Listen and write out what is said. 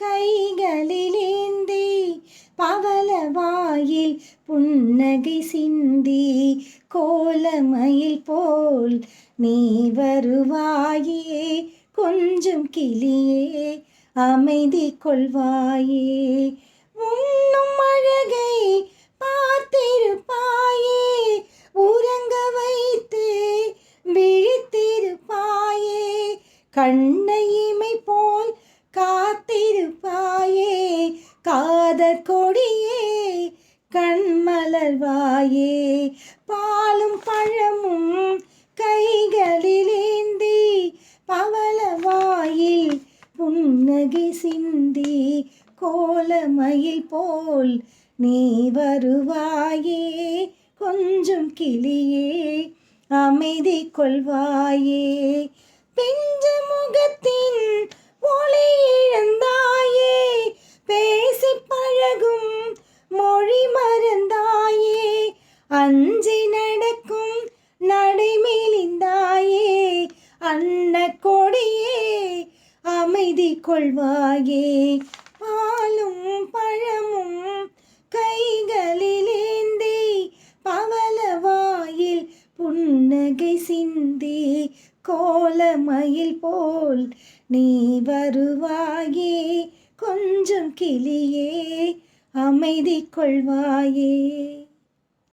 கைகளிலேந்தி பவளவாயில் புன்னகை சிந்தி கோலமயில் போல் நீ வருவாயே கொஞ்சம் கிளியே அமைதி கொள்வாயே. உண்ணும் அழகை பார்த்திருப்பாயே உறங்க வைத்து விழித்திருப்பாயே கண்ணை இமை போல் காதற் கொடியே கண்மலர்வாயே பாலும் பழமும் கைகளிலேந்தி பவளவாயில் புன்னகை சிந்தி கோலமயில் போல் நீ வருவாயே. கொஞ்சம் கிளியே அமைதி கொள்வாயே. பிஞ்ச முகத்தின் அஞ்சி நடக்கும் நடைமேலிந்தாயே அன்ன கொடியே அமைதி கொள்வாயே. பாலும் பழமும் கைகளிலேந்தி பவலவாயில் புன்னகை சிந்தி கோலமயில் போல் நீ வருவாயே கொஞ்சம் கிளியே அமைதி கொள்வாயே.